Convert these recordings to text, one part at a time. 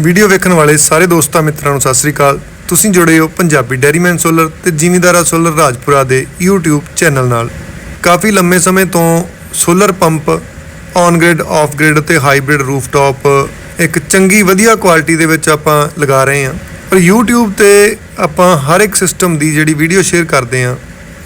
Video ਵੇਖਣ ਵਾਲੇ ਸਾਰੇ ਦੋਸਤਾਂ ਮਿੱਤਰਾਂ ਨੂੰ ਸਤਿ ਸ੍ਰੀ ਅਕਾਲ। ਤੁਸੀਂ ਜੁੜੇ ਹੋ ਪੰਜਾਬੀ ਡੈਰੀਮੈਨ ਸੋਲਰ ਤੇ ਜ਼ਿਮੀਂਦਾਰਾ ਸੋਲਰ ਰਾਜਪੁਰਾ ਦੇ YouTube ਚੈਨਲ ਨਾਲ। ਕਾਫੀ ਲੰਮੇ ਸਮੇਂ ਤੋਂ solar pump on grid off grid ਤੇ ਹਾਈਬ੍ਰਿਡ ਰੂਫਟਾਪ ਇੱਕ ਚੰਗੀ ਵਧੀਆ ਕੁਆਲਿਟੀ ਦੇ ਵਿੱਚ ਆਪਾਂ ਲਗਾ ਰਹੇ ਹਾਂ। ਪਰ YouTube ਤੇ ਆਪਾਂ ਹਰ ਇੱਕ ਸਿਸਟਮ ਦੀ ਜਿਹੜੀ ਵੀਡੀਓ ਸ਼ੇਅਰ ਕਰਦੇ ਹਾਂ,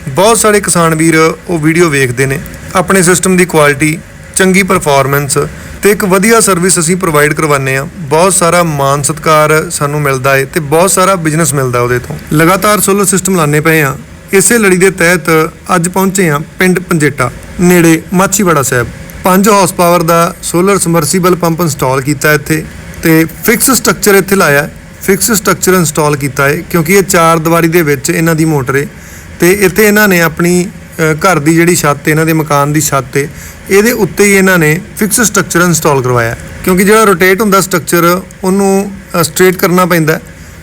ਬਹੁਤ ਸਾਰੇ ਕਿਸਾਨ ਵੀਰ ਉਹ ਵੀਡੀਓ ਵੇਖਦੇ ਨੇ। ਆਪਣੇ ਸਿਸਟਮ ਦੀ ਕੁਆਲਿਟੀ ਚੰਗੀ ਪਰਫਾਰਮੈਂਸ ਤੇ ਇੱਕ ਵਧੀਆ ਸਰਵਿਸ ਅਸੀਂ ਪ੍ਰੋਵਾਈਡ ਕਰਵਾਉਂਦੇ ਆ ਬਹੁਤ ਸਾਰਾ ਮਾਨ ਸਤਿਕਾਰ ਸਾਨੂੰ ਮਿਲਦਾ ਹੈ ਤੇ ਬਹੁਤ ਸਾਰਾ ਬਿਜ਼ਨਸ ਮਿਲਦਾ ਉਹਦੇ ਤੋਂ। ਲਗਾਤਾਰ ਸੋਲਰ ਸਿਸਟਮ ਲਾਣੇ ਪਏ ਆ ਇਸੇ ਲੜੀ ਦੇ ਤਹਿਤ ਅੱਜ ਪਹੁੰਚੇ ਆ ਪਿੰਡ ਪੰਜੇਟਾ, ਨੇੜੇ ਮਾਛੀਵਾੜਾ ਸਾਹਿਬ। 5 ਹਾਰਸ ਪਾਵਰ ਦਾ ਸੋਲਰ ਸਮਰਸੀਬਲ ਪੰਪ ਇੰਸਟਾਲ ਕੀਤਾ ਇੱਥੇ ਤੇ ਫਿਕਸ ਸਟਰਕਚਰ ਇੱਥੇ ਲਾਇਆ। ਫਿਕਸ ਸਟਰਕਚਰ ਇੰਸਟਾਲ ਕੀਤਾ ਹੈ ਕਿਉਂਕਿ ਇਹ ਚਾਰ ਦੀਵਾਰੀ ਦੇ ਵਿੱਚ ਇਹਨਾਂ ਦੀ ਮੋਟਰ ਹੈ ਤੇ ਇੱਥੇ ਇਹਨਾਂ ਨੇ ਆਪਣੀ ਘਰ ਦੀ ਜਿਹੜੀ ਛੱਤ ਇਹਨਾਂ ਦੇ ਮਕਾਨ ਦੀ ਛੱਤ ਹੈ ਇਹਦੇ ਉੱਤੇ ਹੀ ਇਹਨਾਂ ਨੇ ਫਿਕਸ ਸਟਰਕਚਰ ਇੰਸਟਾਲ ਕਰਵਾਇਆ। ਕਿਉਂਕਿ ਜਿਹੜਾ ਰੋਟੇਟ ਹੁੰਦਾ ਸਟਰਕਚਰ ਉਹਨੂੰ ਸਟ੍ਰੇਟ ਕਰਨਾ ਪੈਂਦਾ ਹੈ।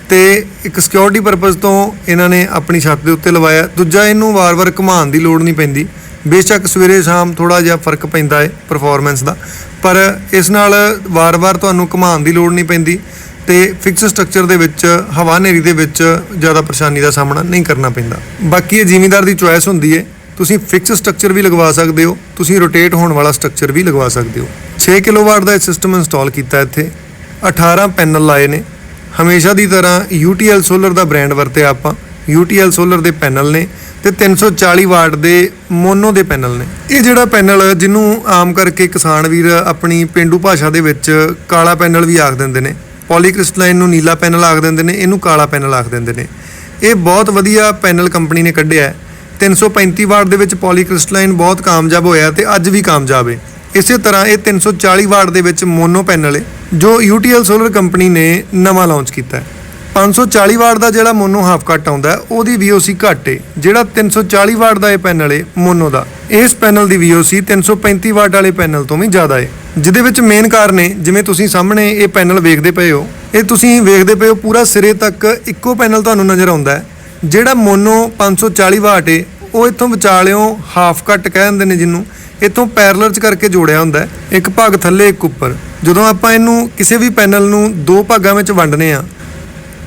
ਤੇ ਇੱਕ ਸਿਕਿਉਰਿਟੀ ਪਰਪਸ ਤੋਂ ਇਹਨਾਂ ਨੇ ਆਪਣੀ ਛੱਤ ਦੇ ਉੱਤੇ ਲਵਾਇਆ। ਦੂਜਾ, ਇਹਨੂੰ ਵਾਰ-ਵਾਰ ਘੁਮਾਉਣ ਦੀ ਲੋੜ ਨਹੀਂ ਪੈਂਦੀ। ਬੇਸ਼ੱਕ ਸਵੇਰੇ ਸ਼ਾਮ ਥੋੜਾ ਜਿਹਾ ਫ਼ਰਕ ਪੈਂਦਾ ਹੈ ਪਰਫਾਰਮੈਂਸ ਦਾ। ਪਰ ਇਸ ਨਾਲ ਵਾਰ-ਵਾਰ ਤੁਹਾਨੂੰ ਘੁਮਾਉਣ ਦੀ ਲੋੜ ਨਹੀਂ ਪੈਂਦੀ ਤੇ ਫਿਕਸ ਸਟਰਕਚਰ ਦੇ ਵਿੱਚ, ਹਵਾ ਹਨੇਰੀ ਦੇ ਵਿੱਚ ਜ਼ਿਆਦਾ ਪਰੇਸ਼ਾਨੀ ਦਾ ਸਾਹਮਣਾ ਨਹੀਂ ਕਰਨਾ ਪੈਂਦਾ। ਬਾਕੀ ਇਹ ਜ਼ਿਮੀਂਦਾਰ ਦੀ ਚੁਆਇਸ ਹੁੰਦੀ ਹੈ ਤੁਸੀਂ ਫਿਕਸ ਸਟਰਕਚਰ ਵੀ ਲਗਵਾ ਸਕਦੇ ਹੋ, ਤੁਸੀਂ ਰੋਟੇਟ ਹੋਣ ਵਾਲਾ ਸਟਰਕਚਰ ਵੀ ਲਗਵਾ ਸਕਦੇ ਹੋ। 6 ਕਿਲੋਵਾਟ ਦਾ ਇਹ ਸਿਸਟਮ ਇੰਸਟਾਲ ਕੀਤਾ ਇੱਥੇ। 18 ਪੈਨਲ ਲਾਏ ਨੇ। ਹਮੇਸ਼ਾ ਦੀ ਤਰ੍ਹਾਂ UTL ਸੋਲਰ ਦਾ ਬ੍ਰਾਂਡ ਵਰਤਿਆ ਆਪਾਂ। UTL ਸੋਲਰ ਦੇ ਪੈਨਲ ਨੇ ਤੇ 340 ਵਾਟ ਦੇ ਮੋਨੋ ਦੇ ਪੈਨਲ ਨੇ। ਇਹ ਜਿਹੜਾ ਪੈਨਲ ਜਿਹਨੂੰ ਆਮ ਕਰਕੇ ਕਿਸਾਨ ਵੀਰ ਆਪਣੀ ਪਿੰਡੂ ਭਾਸ਼ਾ ਦੇ ਵਿੱਚ ਕਾਲਾ ਪੈਨਲ ਵੀ ਆਖ ਦਿੰਦੇ ਨੇ ਪੋਲੀਕ੍ਰਿਸਟਲਾਈਨ ਨੂੰ ਨੀਲਾ ਪੈਨਲ ਆਖ ਦਿੰਦੇ ਨੇ, ਇਹਨੂੰ ਕਾਲਾ ਪੈਨਲ ਆਖ ਦਿੰਦੇ ਨੇ। ਇਹ ਬਹੁਤ ਵਧੀਆ ਪੈਨਲ ਕੰਪਨੀ ਨੇ ਕੱਢਿਆ ਹੈ। 335 ਵਾਟ ਦੇ ਵਿੱਚ ਪੋਲੀਕ੍ਰਿਸਟਲਾਈਨ ਬਹੁਤ ਕਾਮਯਾਬ ਹੋਇਆ ਤੇ ਅੱਜ ਵੀ ਕਾਮਯਾਬ ਹੈ। ਇਸੇ ਤਰ੍ਹਾਂ ਇਹ 340 ਵਾਟ ਦੇ ਵਿੱਚ ਮੋਨੋ ਪੈਨਲ ਹੈ ਜੋ UTL ਸੋਲਰ ਕੰਪਨੀ ਨੇ ਨਵਾਂ ਲਾਂਚ ਕੀਤਾ ਹੈ। 540 ਵਾਟ ਦਾ ਜਿਹੜਾ ਮੋਨੋ ਹਾਫ ਕੱਟ ਆਉਂਦਾ ਹੈ, ਉਹਦੀ VOC ਘੱਟ ਏ ਜਿਹੜਾ 340 ਵਾਟ ਦਾ ਇਹ ਪੈਨਲ ਏ ਮੋਨੋ ਦਾ। ਇਸ ਪੈਨਲ ਦੀ VOC 335 ਵਾਟ ਵਾਲੇ ਪੈਨਲ ਤੋਂ ਵੀ ਜ਼ਿਆਦਾ ਏ ਜਿਹਦੇ ਵਿੱਚ ਮੇਨ ਕਾਰਨ ਏ ਜਿਵੇਂ ਤੁਸੀਂ ਸਾਹਮਣੇ ਇਹ ਪੈਨਲ ਵੇਖਦੇ ਪਏ ਹੋ ਇਹ ਤੁਸੀਂ ਵੇਖਦੇ ਪਏ ਹੋ ਪੂਰਾ ਸਿਰੇ ਤੱਕ ਇੱਕੋ ਪੈਨਲ ਤੁਹਾਨੂੰ ਨਜ਼ਰ ਆਉਂਦਾ ਜਿਹੜਾ ਮੋਨੋ 540 ਵਾਟ ਏ ਉਹ ਇੱਥੋਂ ਵਿਚਾਲਿਓਂ ਹਾਫ ਕੱਟ ਕਹਿ ਦਿੰਦੇ ਨੇ ਜਿਹਨੂੰ, ਇੱਥੋਂ ਪੈਰਲਲ ਚ ਕਰਕੇ ਜੋੜਿਆ ਹੁੰਦਾ ਇੱਕ ਭਾਗ ਥੱਲੇ, ਇੱਕ ਉੱਪਰ। ਜਦੋਂ ਆਪਾਂ ਇਹਨੂੰ ਕਿਸੇ ਵੀ ਪੈਨਲ ਨੂੰ ਦੋ ਭਾਗਾਂ ਵਿੱਚ ਵੰਡਨੇ ਆ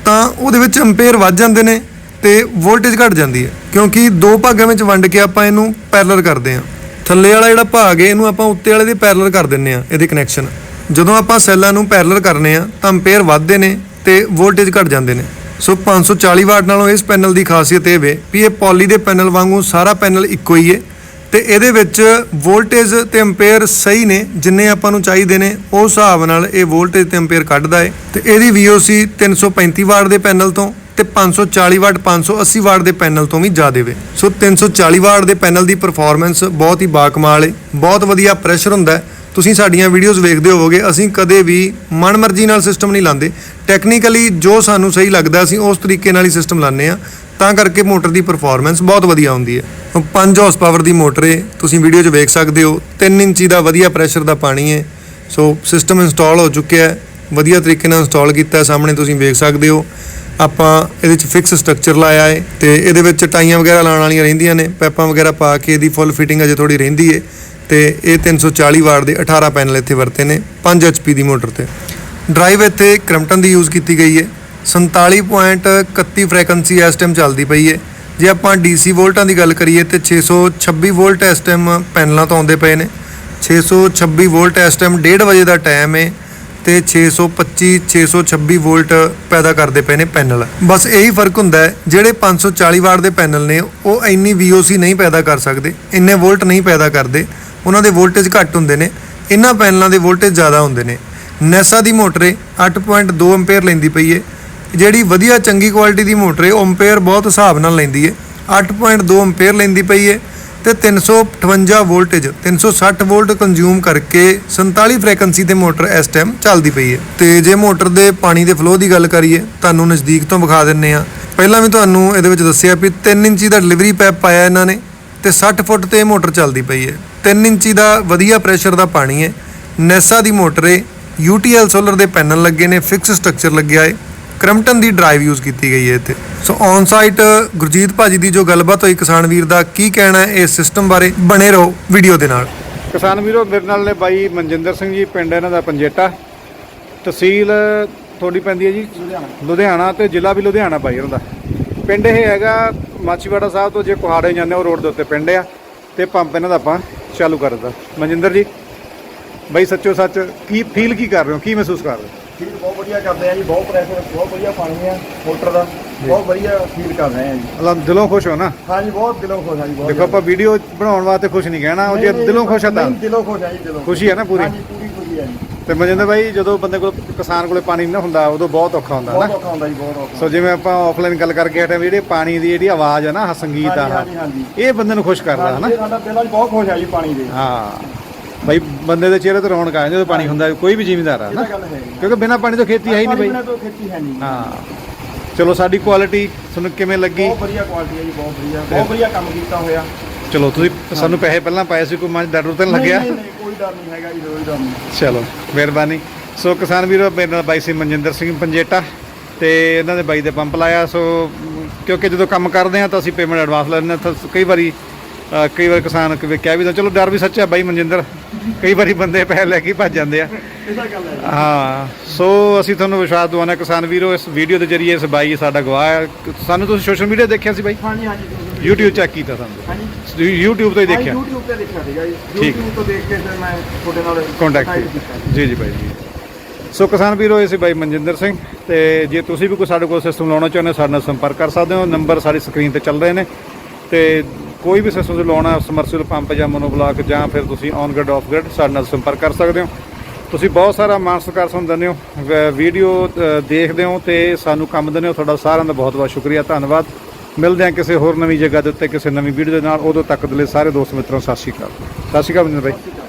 ਤਾਂ ਉਹਦੇ ਵਿੱਚ ਐਂਪੀਅਰ ਵੱਧ ਜਾਂਦੇ ਨੇ ਤੇ ਵੋਲਟੇਜ ਘਟ ਜਾਂਦੀ ਹੈ, ਕਿਉਂਕਿ ਦੋ ਭਾਗਾਂ ਵਿੱਚ ਵੰਡ ਕੇ ਆਪਾਂ ਇਹਨੂੰ ਪੈਰਲਲ ਕਰਦੇ ਆ ਥੱਲੇ ਵਾਲਾ ਜਿਹੜਾ ਭਾਗ ਹੈ, ਇਹਨੂੰ ਆਪਾਂ ਉੱਤੇ ਵਾਲੇ ਦੇ ਪੈਰਲਲ ਕਰ ਦਿੰਨੇ ਆ ਇਹਦੇ ਕਨੈਕਸ਼ਨ ਜਦੋਂ ਆਪਾਂ ਸੈੱਲਾਂ ਨੂੰ ਪੈਰਲਲ ਕਰਨੇ ਆ ਤਾਂ ਐਂਪੀਅਰ ਵੱਧਦੇ ਨੇ ਤੇ ਵੋਲਟੇਜ ਘਟ ਜਾਂਦੇ ਨੇ। ਸੋ 540 ਵਾਟ ਨਾਲੋਂ ਇਸ ਪੈਨਲ ਦੀ ਖਾਸੀਅਤ ਇਹ ਵੇ ਵੀ ਇਹ ਪੋਲੀ ਦੇ ਪੈਨਲ ਵਾਂਗੂ ਸਾਰਾ ਪੈਨਲ ਇੱਕੋ ਹੀ ਹੈ ਤੇ ਇਹਦੇ ਵਿੱਚ ਵੋਲਟੇਜ ਤੇ ਐਂਪੀਅਰ ਸਹੀ ਨੇ, ਜਿੰਨੇ ਆਪਾਂ ਨੂੰ ਚਾਹੀਦੇ ਨੇ ਉਸ ਹਿਸਾਬ ਨਾਲ ਇਹ ਵੋਲਟੇਜ ਤੇ ਐਂਪੀਅਰ ਕੱਢਦਾ ਏ। ਤੇ ਇਹਦੀ VOC 335 ਵਾਟ ਦੇ ਪੈਨਲ ਤੋਂ ਤੇ 540 ਵਾਟ 580 ਵਾਟ ਦੇ ਪੈਨਲ ਤੋਂ ਵੀ ਜ਼ਿਆਦਾ ਵੇ। ਸੋ 340 ਵਾਟ ਦੇ ਪੈਨਲ ਦੀ ਪਰਫਾਰਮੈਂਸ ਬਹੁਤ ਹੀ ਬਾਕਮਾਲ ਏ। ਬਹੁਤ ਵਧੀਆ ਪ੍ਰੈਸ਼ਰ ਹੁੰਦਾ ਹੈ ਤੁਸੀਂ ਸਾਡੀਆਂ ਵੀਡੀਓਜ਼ ਵੇਖਦੇ ਹੋਵੋਗੇ, ਅਸੀਂ ਕਦੇ ਵੀ ਮਨਮਰਜ਼ੀ ਨਾਲ ਸਿਸਟਮ ਨਹੀਂ ਲਾਉਂਦੇ। ਟੈਕਨੀਕਲੀ ਜੋ ਸਾਨੂੰ ਸਹੀ ਲੱਗਦਾ, ਅਸੀਂ ਉਸ ਤਰੀਕੇ ਨਾਲ ਹੀ ਸਿਸਟਮ ਲਾਉਂਦੇ ਆ ਤਾਂ ਕਰਕੇ ਮੋਟਰ ਦੀ ਪਰਫਾਰਮੈਂਸ ਬਹੁਤ ਵਧੀਆ ਹੁੰਦੀ ਹੈ। 5 ਹਾਰਸ ਪਾਵਰ ਦੀ ਮੋਟਰ ਹੈ, ਤੁਸੀਂ ਵੀਡੀਓ 'ਚ ਵੇਖ ਸਕਦੇ ਹੋ। 3 ਇੰਚੀ ਦਾ ਵਧੀਆ ਪ੍ਰੈਸ਼ਰ ਦਾ ਪਾਣੀ ਹੈ। ਸੋ ਸਿਸਟਮ ਇੰਸਟਾਲ ਹੋ ਚੁੱਕਿਆ ਹੈ। ਵਧੀਆ ਤਰੀਕੇ ਨਾਲ ਇੰਸਟਾਲ ਕੀਤਾ ਸਾਹਮਣੇ ਤੁਸੀਂ ਵੇਖ ਸਕਦੇ ਹੋ। ਆਪਾਂ ਇਹਦੇ ਵਿੱਚ ਫਿਕਸ ਸਟਰਕਚਰ ਲਾਇਆ ਹੈ ਤੇ ਇਹਦੇ ਵਿੱਚ ਟਾਈਆਂ ਵਗੈਰਾ ਲਾਉਣ ਵਾਲੀਆਂ ਰਹਿੰਦੀਆਂ ਨੇ। ਪੈਪਾਂ ਵਗੈਰਾ ਪਾ ਕੇ ਇਹਦੀ ਫੁੱਲ ਫਿਟਿੰਗ ਅਜੇ ਥੋੜੀ ਰਹਿੰਦੀ ਹੈ। ਤੇ ਇਹ 340 ਵਾਟ ਦੇ 18 ਪੈਨਲ ਇੱਥੇ ਵਰਤੇ ਨੇ 5 HP ਦੀ ਮੋਟਰ ਤੇ। ਡਰਾਈਵ ਇੱਥੇ ਕ੍ਰਮਟਨ ਦੀ ਯੂਜ਼ ਕੀਤੀ ਗਈ ਹੈ। 47.31 ਫ੍ਰੀਕੁਐਂਸੀ ਇਸ ਟਾਈਮ ਚੱਲਦੀ ਪਈ ਹੈ। ਜੇ ਆਪਾਂ DC ਵੋਲਟਾਂ ਦੀ ਗੱਲ ਕਰੀਏ ਤੇ 626 ਵੋਲਟ ਇਸ ਟਾਈਮ ਪੈਨਲਾਂ ਤੋਂ ਆਉਂਦੇ ਪਏ ਨੇ। 626 ਵੋਲਟ ਇਸ ਟਾਈਮ 1:30 ਵਜੇ ਦਾ ਟਾਈਮ ਹੈ। ਤੇ 625 626 ਵੋਲਟ ਪੈਦਾ ਕਰਦੇ ਪਏ ਨੇ ਪੈਨਲ। ਬਸ ਇਹੀ ਫ਼ਰਕ ਹੁੰਦਾ ਹੈ, ਜਿਹੜੇ 540 ਵਾਟ ਦੇ ਪੈਨਲ ਨੇ, ਉਹ ਇੰਨੀ VOC ਨਹੀਂ ਪੈਦਾ ਕਰ ਸਕਦੇ, ਇੰਨੇ ਵੋਲਟ ਨਹੀਂ ਪੈਦਾ ਕਰਦੇ, ਉਹਨਾਂ ਦੇ ਵੋਲਟੇਜ ਘੱਟ ਹੁੰਦੇ ਨੇ, ਇਹਨਾਂ ਪੈਨਲਾਂ ਦੇ ਵੋਲਟੇਜ ਜ਼ਿਆਦਾ ਹੁੰਦੇ ਨੇ। ਨੈਸਾ ਦੀ ਮੋਟਰ ਹੈ 8.2 ਐਂਪੀਅਰ ਲੈਂਦੀ ਪਈ ਹੈ ਜਿਹੜੀ ਵਧੀਆ ਚੰਗੀ ਕੁਆਲਿਟੀ ਦੀ ਮੋਟਰ ਹੈ ਉਹ ਐਂਪੀਅਰ ਬਹੁਤ ਹਿਸਾਬ ਨਾਲ ਲੈਂਦੀ ਹੈ 8.2 ਐਂਪੀਅਰ ਲੈਂਦੀ ਪਈ ਹੈ ਤੇ 358 ਵੋਲਟੇਜ 360 ਵੋਲਟ ਕੰਜ਼ਿਊਮ ਕਰਕੇ 47 ਫ੍ਰੀਕੁਐਂਸੀ ਤੇ ਮੋਟਰ ਇਸ ਟਾਈਮ ਚੱਲਦੀ ਪਈ ਹੈ। ਤੇ ਜੇ ਮੋਟਰ ਦੇ ਪਾਣੀ ਦੇ ਫਲੋ ਦੀ ਗੱਲ ਕਰੀਏ, ਤੁਹਾਨੂੰ ਨਜ਼ਦੀਕ ਤੋਂ ਵਿਖਾ ਦਿੰਨੇ ਆ ਪਹਿਲਾਂ ਵੀ ਤੁਹਾਨੂੰ ਇਹਦੇ ਵਿੱਚ ਦੱਸਿਆ ਵੀ 3 ਇੰਚੀ ਦਾ ਡਿਲੀਵਰੀ ਪੈਪ ਪਾਇਆ ਇਹਨਾਂ ਨੇ ਤੇ 60 ਫੁੱਟ ਤੇ ਇਹ ਮੋਟਰ ਚੱਲਦੀ ਪਈ ਹੈ। 3 ਇੰਚੀ ਦਾ ਵਧੀਆ ਪ੍ਰੈਸ਼ਰ ਦਾ ਪਾਣੀ ਹੈ। ਨੈਸਾ ਦੀ ਮੋਟਰ ਹੈ UTL ਸੋਲਰ ਦੇ ਪੈਨਲ ਲੱਗੇ ਨੇ ਫਿਕਸ ਸਟਰਕਚਰ ਲੱਗਿਆ ਹੈ ਕ੍ਰਮਟਨ ਦੀ ਡਰਾਈਵ ਯੂਜ਼ ਕੀਤੀ ਗਈ ਹੈ ਇੱਥੇ। ਸੋ ਔਨ ਸਾਈਟ ਗੁਰਜੀਤ ਭਾਜੀ ਦੀ ਜੋ ਗੱਲਬਾਤ ਹੋਈ ਕਿਸਾਨ ਵੀਰ ਦਾ ਕੀ ਕਹਿਣਾ ਹੈ ਇਸ ਸਿਸਟਮ ਬਾਰੇ? ਬਣੇ ਰਹੋ ਵੀਡੀਓ ਦੇ ਨਾਲ। ਕਿਸਾਨ ਵੀਰੋ ਮੇਰੇ ਨਾਲ ਨੇ ਬਾਈ ਮਨਜਿੰਦਰ ਸਿੰਘ ਜੀ ਪਿੰਡ ਇਹਨਾਂ ਦਾ ਪੰਜੇਟਾ। ਤਹਿਸੀਲ ਤੁਹਾਡੀ ਪੈਂਦੀ ਹੈ ਜੀ? ਲੁਧਿਆਣਾ। ਲੁਧਿਆਣਾ ਤੇ ਜ਼ਿਲ੍ਹਾ ਵੀ ਲੁਧਿਆਣਾ ਬਾਈ ਉਹਨਾਂ ਦਾ। ਪਿੰਡ ਇਹ ਹੈਗਾ ਮਾਚੀਵਾੜਾ ਸਾਹਿਬ ਤੋਂ ਜੇ ਕੁਹਾੜੇ ਜਾਂਦੇ ਹੋ ਰੋਡ ਦੇ ਉੱਤੇ ਪਿੰਡ ਆ ਤੇ ਪੰਪ ਇਹਨਾਂ ਦਾ ਆਪਾਂ ਚਾਲੂ ਕਰ ਦਿੱਤਾ। ਮਨਜਿੰਦਰ ਜੀ ਬਾਈ ਸੱਚੋ ਸੱਚ ਕੀ ਫੀਲ ਕੀ ਕਰ ਰਹੇ ਹੋ? ਕੀ ਮਹਿਸੂਸ ਕਰ ਰਹੇ ਹੋ? ਫੀਲ ਬਹੁਤ ਵਧੀਆ ਕਰਦੇ ਆ ਜੀ ਬਹੁਤ ਪ੍ਰੈਸ਼ਰ ਬਹੁਤ ਵਧੀਆ ਪਾਣੀ ਆ ਮੋਟਰ ਦਾ ਬਹੁਤ ਵਧੀਆ ਫੀਲ ਕਰ ਰਹੇ ਆ ਜੀ। ਮਤਲਬ ਦਿਲੋਂ ਖੁਸ਼ ਹੋ ਨਾ? ਹਾਂਜੀ ਬਹੁਤ ਦਿਲੋਂ ਖੁਸ਼ ਆ ਜੀ ਬਹੁਤ ਦੇਖੋ ਆਪਾਂ ਵੀਡੀਓ ਬਣਾਉਣ ਵਾਸਤੇ ਖੁਸ਼ ਨਹੀਂ ਕਹਿਣਾ ਉਹ ਜੇ ਦਿਲੋਂ ਖੁਸ਼ ਆ ਤਾਂ। ਨਹੀਂ, ਦਿਲੋਂ ਖੁਸ਼ ਆ ਜੀ ਦਿਲੋਂ ਖੁਸ਼ੀ ਹੈ ਨਾ ਪੂਰੀ? ਹਾਂਜੀ ਪੂਰੀ ਖੁਸ਼ੀ ਆ ਜੀ। ਤੇ ਮਨਜਿੰਦਰ ਬਾਈ ਜਦੋਂ ਬੰਦੇ ਕੋਲ ਕਿਸਾਨ ਕੋਲੇ ਪਾਣੀ ਨਹੀਂ ਨਾ ਹੁੰਦਾ ਉਦੋਂ ਬਹੁਤ ਔਖਾ ਹੁੰਦਾ ਬਹੁਤ ਨਾ? ਔਖਾ ਹੁੰਦਾ ਜੀ ਬਹੁਤ ਔਖਾ ਸੋ ਜਿਵੇਂ ਆਪਾਂ ਆਫਲਾਈਨ ਗੱਲ ਕਰਕੇ ਹਟੇ ਵੀ ਜਿਹੜੇ ਪਾਣੀ ਦੀ ਜਿਹੜੀ ਆਵਾਜ਼ ਹੈ ਨਾ ਆਹ ਸੰਗੀਤ ਆ ਹਾਂਜੀ, ਹਾਂਜੀ, ਇਹ ਬੰਦੇ ਨੂੰ ਖੁਸ਼ ਕਰਦਾ ਹੈ ਨਾ ਹਾਂਜੀ, ਸਾਡਾ ਦਿਲ ਅੱਜ ਬਹੁਤ ਖੁਸ਼ ਆ ਜੀ ਪਾਣੀ ਦੇ। ਹਾਂ। ਬਾਈ ਬੰਦੇ ਦੇ ਚਿਹਰੇ ਤੇ ਰੌਣਕ ਆ ਜਾਂਦੀ ਜਦੋਂ ਪਾਣੀ ਹੁੰਦਾ ਕੋਈ ਵੀ ਜ਼ਿਮੀਂਦਾਰ ਆ ਨਾ। ਕਿਉਂਕਿ ਬਿਨਾਂ ਪਾਣੀ ਤੋਂ ਖੇਤੀ ਹੈ ਹੀ ਨਹੀਂ ਬਾਈ। ਬਿਨਾਂ ਤੋਂ ਖੇਤੀ ਹੈ ਨਹੀਂ। ਹਾਂ। ਚਲੋ ਸਾਡੀ ਕੁਆਲਿਟੀ ਤੁਹਾਨੂੰ ਕਿਵੇਂ ਲੱਗੀ? ਬਹੁਤ ਵਧੀਆ ਕੁਆਲਿਟੀ ਹੈ ਜੀ ਬਹੁਤ ਵਧੀਆ। ਬਹੁਤ ਵਧੀਆ ਕੰਮ ਕੀਤਾ ਹੋਇਆ। ਚਲੋ ਤੁਸੀਂ ਸਾਨੂੰ ਪੈਸੇ ਪਹਿਲਾਂ ਪਾਏ ਸੀ ਕੋਈ ਮਨ ਡਰ ਤਾਂ ਲੱਗਿਆ? ਨਹੀਂ, ਨਹੀਂ, ਕੋਈ ਡਰ ਨਹੀਂ ਹੈਗਾ ਜੀ ਕੋਈ ਡਰ ਨਹੀਂ। ਚਲੋ ਮਿਹਰਬਾਨੀ। ਸੋ ਕਿਸਾਨ ਵੀਰੋ ਮੇਰੇ ਨਾਲ ਬਾਈ ਸੀ ਮਨਜਿੰਦਰ ਸਿੰਘ ਪੰਜੇਟਾ ਤੇ ਇਹਨਾਂ ਦੇ ਬਾਈ ਦੇ ਪੰਪ ਲਾਇਆ। ਸੋ ਕਿਉਂਕਿ ਜਦੋਂ ਕੰਮ ਕਰਦੇ ਆ ਤਾਂ ਅਸੀਂ ਪੇਮੈਂਟ ਐਡਵਾਂਸ ਲੈਂਦੇ ਹਾਂ। ਤਾਂ ਕਈ ਵਾਰੀ ਅ, ਕਈ ਵਾਰ ਕਿਸਾਨ ਕਿਵੇਂ ਕਹਿ ਵੀ ਤਾਂ ਚਲੋ ਡਰ ਵੀ ਸੱਚਾ ਬਾਈ ਮਨਜਿੰਦਰ ਕਈ ਵਾਰੀ ਬੰਦੇ ਪੈਸੇ ਲੈ ਕੇ ਹੀ ਭੱਜ ਜਾਂਦੇ ਆ। ਗੱਲ ਹੈ। ਹਾਂ ਸੋ ਅਸੀਂ ਤੁਹਾਨੂੰ ਵਿਸ਼ਵਾਸ ਦਵਾਉਣਾ ਕਿਸਾਨ ਵੀਰੋ ਇਸ ਵੀਡੀਓ ਦੇ ਜਰੀਏ ਇਸ ਬਾਈ ਸਾਡਾ ਗਵਾਹ ਹੈ। ਸਾਨੂੰ ਤੁਸੀਂ ਸੋਸ਼ਲ ਮੀਡੀਆ ਦੇਖਿਆ ਸੀ ਬਾਈ? ਹਾਂਜੀ ਹਾਂਜੀ। YouTube ਚੈੱਕ ਕੀਤਾ ਸਾਨੂੰ। ਹਾਂਜੀ। YouTube ਤੋਂ ਹੀ ਹਾਂ, ਦੇਖਿਆ YouTube ਤੇ ਦੇਖਿਆ ਸੀਗਾ ਜੀ। ਠੀਕ। YouTube ਤੋਂ ਦੇਖ ਕੇ ਫਿਰ ਮੈਂ ਤੁਹਾਡੇ ਨਾਲ ਕੰਟੈਕਟ contact ਕੀਤਾ। ਜੀ। ਜੀ ਬਾਈ ਜੀ। ਸੋ ਕਿਸਾਨ ਵੀਰੋ ਇਹ ਸੀ ਬਾਈ ਮਨਜਿੰਦਰ ਸਿੰਘ ਤੇ ਜੇ ਤੁਸੀਂ ਵੀ ਕੋਈ ਸਾਡੇ ਕੋਲ ਸਿਸਟਮ ਲਾਉਣਾ ਚਾਹੁੰਦੇ ਹੋ ਸਾਡੇ ਨਾਲ ਸੰਪਰਕ ਕਰ ਸਕਦੇ ਹੋ। ਨੰਬਰ ਸਾਡੀ ਸਕਰੀਨ ਤੇ ਚੱਲ ਰਹੇ ਨੇ ਤੇ ਕੋਈ ਵੀ ਸਿਸਟਮ ਲਾਉਣਾ ਸਮਰਸੀਬਲ ਪੰਪ ਜਾਂ ਮੋਨੋਬਲਾਕ ਜਾਂ ਫਿਰ ਤੁਸੀਂ ਔਨ ਗ੍ਰਿਡ ਆਫ ਗ੍ਰਿਡ ਸਾਡੇ ਨਾਲ ਸੰਪਰਕ ਕਰ ਸਕਦੇ ਹੋ। ਤੁਸੀਂ ਬਹੁਤ ਸਾਰਾ ਮਾਣ ਸਤਿਕਾਰ ਸਾਨੂੰ ਦਿੰਦੇ ਹੋ। ਵੀਡੀਓ ਦੇਖਦੇ ਹੋ ਤੇ ਸਾਨੂੰ ਕੰਮ ਦਿੰਦੇ ਹੋ। ਤੁਹਾਡਾ ਸਾਰਿਆਂ ਦਾ ਬਹੁਤ ਬਹੁਤ ਸ਼ੁਕਰੀਆ, ਧੰਨਵਾਦ। ਮਿਲਦੇ ਹਾਂ ਕਿਸੇ ਹੋਰ ਨਵੀਂ ਜਗ੍ਹਾ ਦੇ ਉੱਤੇ, ਕਿਸੇ ਨਵੀਂ ਵੀਡੀਓ ਦੇ ਨਾਲ। ਉਦੋਂ ਤੱਕ ਦੇ ਲਈ ਸਾਰੇ ਦੋਸਤ ਮਿੱਤਰਾਂ ਸਤਿ ਸ਼੍ਰੀ ਅਕਾਲ। ਸਤਿ ਸ਼੍ਰੀ ਅਕਾਲ ਮਨਿੰਦਰ ਭਾਈ